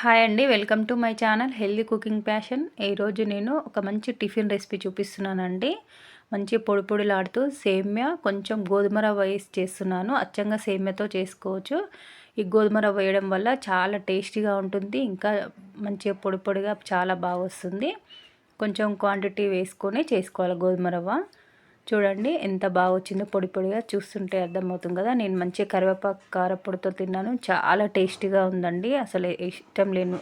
Hi అండి welcome to my channel healthy cooking passion. ఈరోజు నేను ఒక మంచి టిఫిన్ రెసిపీ చూపిస్తున్నానండి. మంచి పొడి పొడిలాడుతూ సేమ్య కొంచెం గోధుమ రవ్వ వేసి చేస్తున్నాను. అచ్చంగా సేమ్యతో చేసుకోవచ్చు. ఈ గోధుమ రవ్వ వేయడం వల్ల చాలా టేస్టీగా ఉంటుంది ఇంకా మంచిగా పొడి పొడిగా చాలా బాగా వస్తుంది. కొంచెం క్వాంటిటీ వేసుకొని చేసుకోవాలి గోధుమ రవ్వ. చూడండి ఎంత బాగా వచ్చిందో పొడి పొడిగా చూస్తుంటే అర్థమవుతుంది కదా. నేను మంచి కరివేపాకు కారపొడితో తిన్నాను. చాలా టేస్టీగా ఉందండి. అసలు ఇష్టం లేను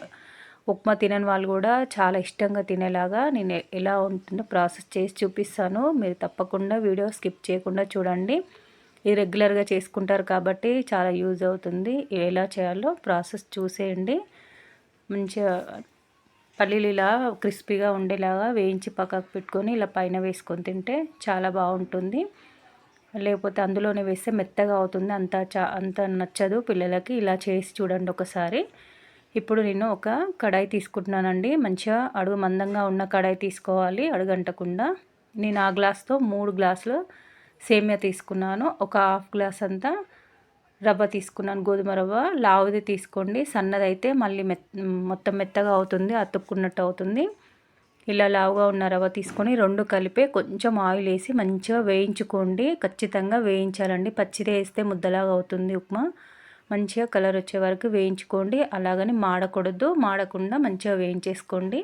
ఉప్మా తినని వాళ్ళు కూడా చాలా ఇష్టంగా తినేలాగా నేను ఎలా ఉంటుందో ప్రాసెస్ చేసి చూపిస్తాను. మీరు తప్పకుండా వీడియో స్కిప్ చేయకుండా చూడండి. ఇది రెగ్యులర్గా చేసుకుంటారు కాబట్టి చాలా యూజ్ అవుతుంది. ఎలా చేయాలో ప్రాసెస్ చూసేయండి. మంచిగా పల్లీలు ఇలా క్రిస్పీగా ఉండేలాగా వేయించి పక్కకు పెట్టుకొని ఇలా పైన వేసుకొని తింటే చాలా బాగుంటుంది. లేకపోతే అందులోనే వేస్తే మెత్తగా అవుతుంది. అంత చా అంత నచ్చదు పిల్లలకి. ఇలా చేసి చూడండి ఒకసారి. ఇప్పుడు నేను ఒక కడాయి తీసుకుంటున్నానండి. మంచిగా అడుగు మందంగా ఉన్న కడాయి తీసుకోవాలి అడుగంటకుండా. నేను ఆ గ్లాస్తో మూడు గ్లాసులు సేమియా తీసుకున్నాను. ఒక హాఫ్ గ్లాస్ అంతా రవ్వ తీసుకున్నాను. గోధుమ రవ్వ లావుది తీసుకోండి. సన్నది అయితే మళ్ళీ మెత్ మొత్తం మెత్తగా అవుతుంది అతుక్కున్నట్టు అవుతుంది. ఇలా లావుగా ఉన్న రవ్వ తీసుకొని రెండు కలిపే కొంచెం ఆయిల్ వేసి మంచిగా వేయించుకోండి. ఖచ్చితంగా వేయించాలండి. పచ్చిదే వేస్తే ముద్దలాగా అవుతుంది ఉప్మా. మంచిగా కలర్ వచ్చే వరకు వేయించుకోండి. అలాగని మాడకూడదు. మాడకుండా మంచిగా వేయించేసుకోండి.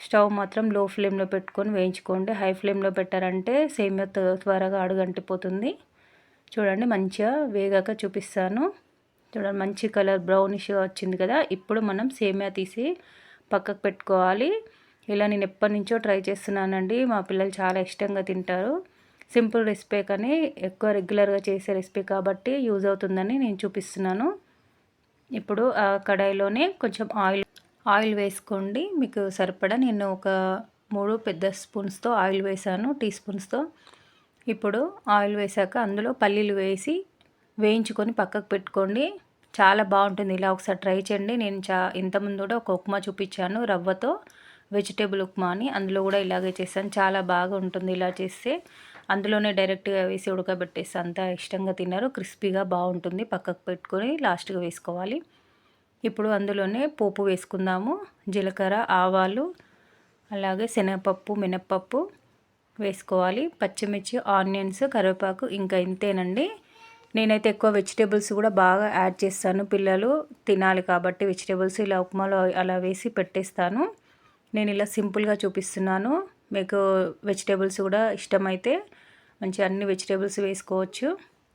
స్టవ్ మాత్రం లో ఫ్లేమ్లో పెట్టుకొని వేయించుకోండి. హై ఫ్లేమ్లో పెట్టారంటే సేమియా త్వరగా అడుగంటిపోతుంది. చూడండి మంచిగా వేగాక చూపిస్తాను. చూడండి మంచి కలర్ బ్రౌనిష్గా వచ్చింది కదా. ఇప్పుడు మనం సేమియా తీసి పక్కకు పెట్టుకోవాలి. ఇలా నేను ఎప్పటి నుంచో ట్రై చేస్తున్నానండి. మా పిల్లలు చాలా ఇష్టంగా తింటారు. సింపుల్ రెసిపీ కానీ ఎక్కువ రెగ్యులర్గా చేసే రెసిపీ కాబట్టి యూజ్ అవుతుందని నేను చూపిస్తున్నాను. ఇప్పుడు ఆ కడాయిలోనే కొంచెం ఆయిల్ ఆయిల్ వేసుకోండి. మీకు సరిపడా నేను ఒక మూడు పెద్ద స్పూన్స్తో ఆయిల్ వేసాను టీ స్పూన్స్తో. ఇప్పుడు ఆయిల్ వేసాక అందులో పల్లీలు వేసి వేయించుకొని పక్కకు పెట్టుకోండి. చాలా బాగుంటుంది. ఇలా ఒకసారి ట్రై చేయండి. నేను చా ఇంతకుముందు కూడా ఒక ఉప్మా చూపించాను రవ్వతో వెజిటేబుల్ ఉప్మా అని అందులో కూడా ఇలాగే చేస్తాను చాలా బాగా ఉంటుంది ఇలా చేస్తే. అందులోనే డైరెక్ట్గా వేసి ఉడకబెట్టేస్తే అంత ఇష్టంగా తిన్నారు. క్రిస్పీగా బాగుంటుంది. పక్కకు పెట్టుకొని లాస్ట్గా వేసుకోవాలి. ఇప్పుడు అందులోనే పోపు వేసుకుందాము. జీలకర్ర ఆవాలు అలాగే శనగపప్పు మినప్పప్పు వేసుకోవాలి. పచ్చిమిర్చి ఆనియన్స్ కరివేపాకు ఇంకా ఇంతేనండి. నేనైతే ఎక్కువ వెజిటేబుల్స్ కూడా బాగా యాడ్ చేస్తాను. పిల్లలు తినాలి కాబట్టి వెజిటేబుల్స్ ఇలా ఉప్మాలో అలా వేసి పెట్టేస్తాను. నేను ఇలా సింపుల్గా చూపిస్తున్నాను. మీకు వెజిటేబుల్స్ కూడా ఇష్టమైతే మంచి అన్ని వెజిటేబుల్స్ వేసుకోవచ్చు.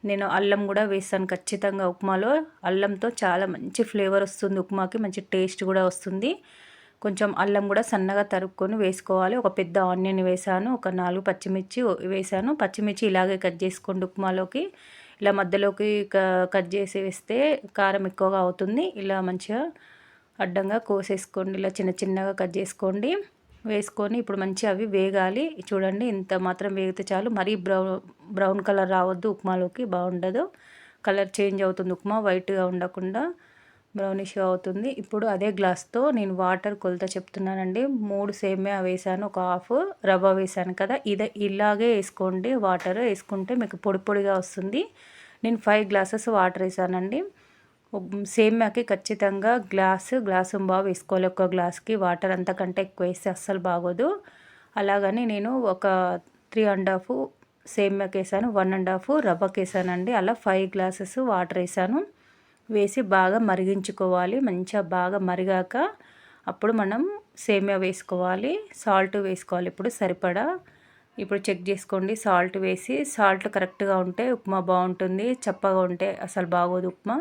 నేను అల్లం కూడా వేస్తాను ఖచ్చితంగా ఉప్మాలో. అల్లంతో చాలా మంచి ఫ్లేవర్ వస్తుంది ఉప్మాకి మంచి టేస్ట్ కూడా వస్తుంది. కొంచెం అల్లం కూడా సన్నగా తరుక్కొని వేసుకోవాలి. ఒక పెద్ద ఆనియన్ వేసాను ఒక నాలుగు పచ్చిమిర్చి వేసాను. పచ్చిమిర్చి ఇలాగే కట్ చేసుకోండి ఉప్మాలోకి. ఇలా మధ్యలోకి కట్ చేసి వేస్తే కారం ఎక్కువగా అవుతుంది. ఇలా మంచిగా అడ్డంగా కోసేసుకోండి. ఇలా చిన్న చిన్నగా కట్ చేసుకోండి. వేసుకొని ఇప్పుడు మంచిగా అవి వేగాలి. చూడండి ఇంత మాత్రం వేగితే చాలు. మరీ బ్రౌన్ బ్రౌన్ కలర్ రావద్దు ఉప్మాలోకి బాగుండదు. కలర్ చేంజ్ అవుతుంది ఉప్మా వైట్గా ఉండకుండా. బ్రౌనిష్ అవుతుంది. ఇప్పుడు అదే గ్లాస్తో నేను వాటర్ కొలత చెప్తున్నానండి. మూడు సేమ్యా వేసాను. ఒక హాఫ్ రవ్వ వేసాను కదా. ఇదే ఇలాగే వేసుకోండి. వాటర్ వేసుకుంటే మీకు పొడి పొడిగా వస్తుంది. నేను ఫైవ్ గ్లాసెస్ వాటర్ వేసానండి. సేమ్యాకి ఖచ్చితంగా గ్లాసు గ్లాసు బాగా వేసుకోవాలి. ఒక గ్లాస్కి వాటర్ అంతకంటే ఎక్కువ వేస్తే అస్సలు బాగోదు. అలాగని నేను ఒక త్రీ అండ్ హాఫ్ సేమ్యాకి వేసాను వన్ అండ్ హాఫ్ రవ్వకి వేసానండి అలా ఫైవ్ గ్లాసెస్ వాటర్ వేసాను. వేసి బాగా మరిగించుకోవాలి. మంచిగా బాగా మరిగాక అప్పుడు మనం సేమియా వేసుకోవాలి. సాల్ట్ వేసుకోవాలి. ఇప్పుడు సరిపడా. ఇప్పుడు చెక్ చేసుకోండి. సాల్ట్ వేసి సాల్ట్ కరెక్ట్గా ఉంటే ఉప్మా బాగుంటుంది. చప్పగా ఉంటే అసలు బాగోదు ఉప్మా.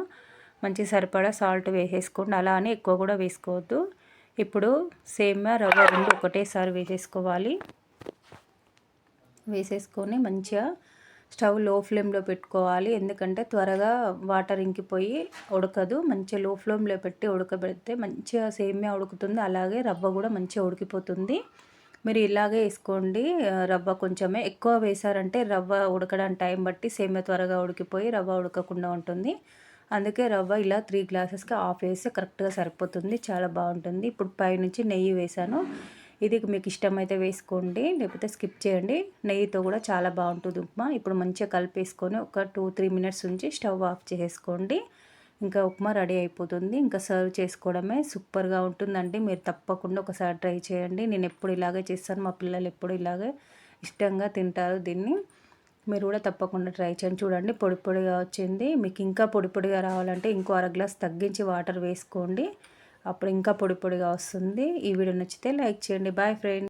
మంచి సరిపడా సాల్ట్ వేసేసుకోండి. అలా అని ఎక్కువ కూడా వేసుకోవద్దు. ఇప్పుడు సేమియా రవ్వ రెండు ఒకటేసారి వేసేసుకోవాలి. వేసేసుకొని మంచిగా స్టవ్లో ఫ్లేమ్లో పెట్టుకోవాలి. ఎందుకంటే త్వరగా వాటర్ ఇంకిపోయి ఉడకదు. మంచిగా లో ఫ్లేమ్లో పెట్టి ఉడకబెడితే మంచిగా సేమ్యా ఉడుకుతుంది. అలాగే రవ్వ కూడా మంచిగా ఉడికిపోతుంది. మీరు ఇలాగే వేసుకోండి. రవ్వ కొంచెమే ఎక్కువ వేసారంటే రవ్వ ఉడకడానికి టైం బట్టి సేమ్యా త్వరగా ఉడికిపోయి రవ్వ ఉడకకుండా ఉంటుంది. అందుకే రవ్వ ఇలా త్రీ గ్లాసెస్కి ఆఫ్ వేస్తే కరెక్ట్గా సరిపోతుంది. చాలా బాగుంటుంది. ఇప్పుడు పైనుంచి నెయ్యి వేసాను. ఇది మీకు ఇష్టమైతే వేసుకోండి లేకపోతే స్కిప్ చేయండి. నెయ్యితో కూడా చాలా బాగుంటుంది ఉప్మా. ఇప్పుడు మంచిగా కలిపేసుకొని ఒక టూ త్రీ మినిట్స్ ఉంచి స్టవ్ ఆఫ్ చేసుకోండి ఇంకా ఉప్మా రెడీ అయిపోతుంది. ఇంకా సర్వ్ చేసుకోవడమే సూపర్గా ఉంటుందండి. మీరు తప్పకుండా ఒకసారి ట్రై చేయండి. నేను ఎప్పుడు ఇలాగే చేస్తాను. మా పిల్లలు ఎప్పుడు ఇలాగే ఇష్టంగా తింటారు దీన్ని. మీరు కూడా తప్పకుండా ట్రై చేయండి. చూడండి పొడి పొడిగా వచ్చింది. మీకు ఇంకా పొడి పొడిగా రావాలంటే ఇంకో అర గ్లాస్ తగ్గించి వాటర్ వేసుకోండి. అప్పుడు ఇంకా పొడి పొడిగా వస్తుంది. ఈ వీడియో నచ్చితే లైక్ చేయండి. Boy friend